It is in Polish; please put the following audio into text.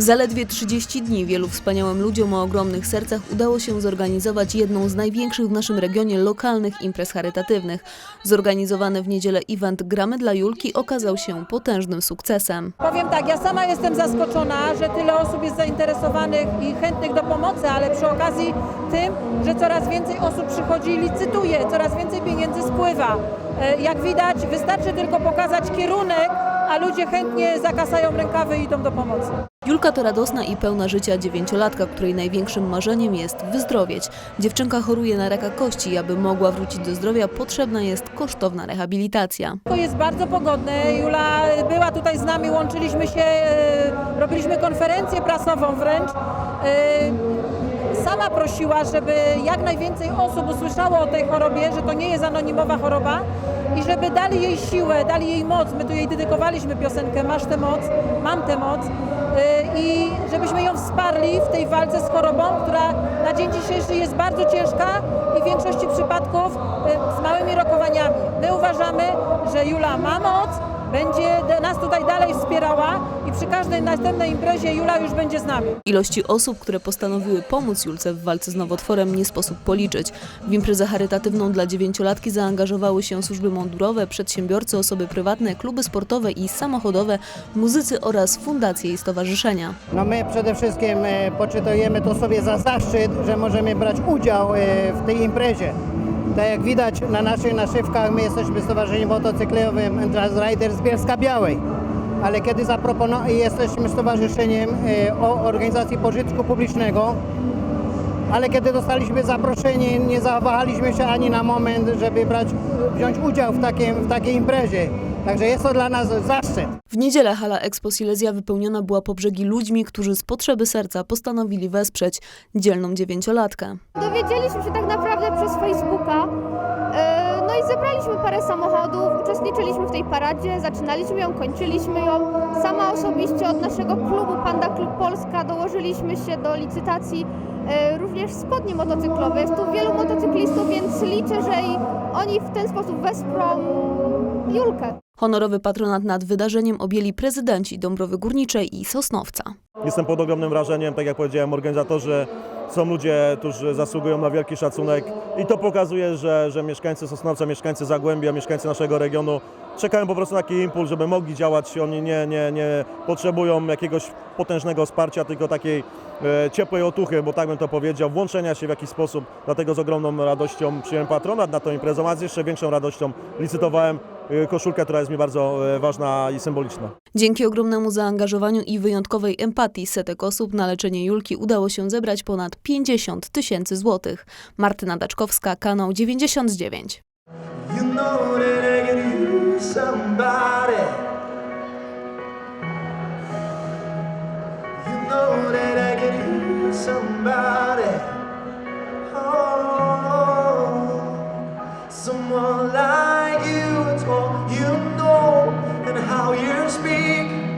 W zaledwie 30 dni wielu wspaniałym ludziom o ogromnych sercach udało się zorganizować jedną z największych w naszym regionie lokalnych imprez charytatywnych. Zorganizowany w niedzielę event Gramy dla Julki okazał się potężnym sukcesem. Powiem tak, ja sama jestem zaskoczona, że tyle osób jest zainteresowanych i chętnych do pomocy, ale przy okazji tym, że coraz więcej osób przychodzi i licytuje, coraz więcej pieniędzy spływa. E, Jak widać, wystarczy tylko pokazać kierunek, a ludzie chętnie zakasają rękawy i idą do pomocy. Julka to radosna i pełna życia dziewięciolatka, której największym marzeniem jest wyzdrowieć. Dziewczynka choruje na raka kości i aby mogła wrócić do zdrowia potrzebna jest kosztowna rehabilitacja. To jest bardzo pogodne. Jula była tutaj z nami, łączyliśmy się, e, robiliśmy konferencję prasową wręcz. Prosiła, żeby jak najwięcej osób usłyszało o tej chorobie, że to nie jest anonimowa choroba i żeby dali jej siłę, dali jej moc. My tu jej dedykowaliśmy piosenkę Masz tę moc, mam tę moc e, i żebyśmy ją wsparli w tej walce z chorobą, która na dzień dzisiejszy jest bardzo ciężka i w większości przypadków e, z małymi rokowaniami. My uważamy, że Jula ma moc, będzie nas tutaj dalej wspierała i przy każdej następnej imprezie Jula już będzie z nami. Ilości osób, które postanowiły pomóc Julce w walce z nowotworem nie sposób policzyć. W imprezę charytatywną dla dziewięciolatki zaangażowały się służby mundurowe, przedsiębiorcy, osoby prywatne, kluby sportowe i samochodowe, muzycy oraz fundacje i stowarzyszenia. No my przede wszystkim e, poczytujemy to sobie za zaszczyt, że możemy brać udział e, w tej imprezie. Tak jak widać na naszych naszywkach, my jesteśmy Stowarzyszeniem Motocyklowym Endurance Riders z Bielska Białej. Ale kiedy zapropono- jesteśmy stowarzyszeniem e, o organizacji pożytku publicznego, ale kiedy dostaliśmy zaproszenie, nie zawahaliśmy się ani na moment, żeby brać, wziąć udział w, takim, w takiej imprezie. Także jest to dla nas zaszczyt. W niedzielę hala Expo Silesia wypełniona była po brzegi ludźmi, którzy z potrzeby serca postanowili wesprzeć dzielną dziewięciolatkę. Dowiedzieliśmy się tak naprawdę przez Facebooka. E, No i zebraliśmy parę samochodów, uczestniczyliśmy w tej paradzie, zaczynaliśmy ją, kończyliśmy ją. Sama osobiście od naszego klubu Panda Klub Polska dołożyliśmy się do licytacji e, również spodni motocyklowe. Jest tu wielu motocyklistów, więc liczę, że i oni w ten sposób wesprą Julkę. Honorowy patronat nad wydarzeniem objęli prezydenci Dąbrowy Górniczej i Sosnowca. Jestem pod ogromnym wrażeniem, tak jak powiedziałem, organizatorzy są ludzie, którzy zasługują na wielki szacunek i to pokazuje, że, że mieszkańcy Sosnowca, mieszkańcy Zagłębia, mieszkańcy naszego regionu czekają po prostu na taki impuls, żeby mogli działać. Oni nie, nie, nie potrzebują jakiegoś potężnego wsparcia, tylko takiej e, ciepłej otuchy, bo tak bym to powiedział, włączenia się w jakiś sposób. Dlatego z ogromną radością przyjąłem patronat na tą imprezę, a z jeszcze większą radością licytowałem koszulkę, która jest mi bardzo e, ważna i symboliczna. Dzięki ogromnemu zaangażowaniu i wyjątkowej empatii setek osób na leczenie Julki udało się zebrać ponad 50 tysięcy złotych. Martyna Daczkowska, kanał 99. You know that I could use somebody. Speak.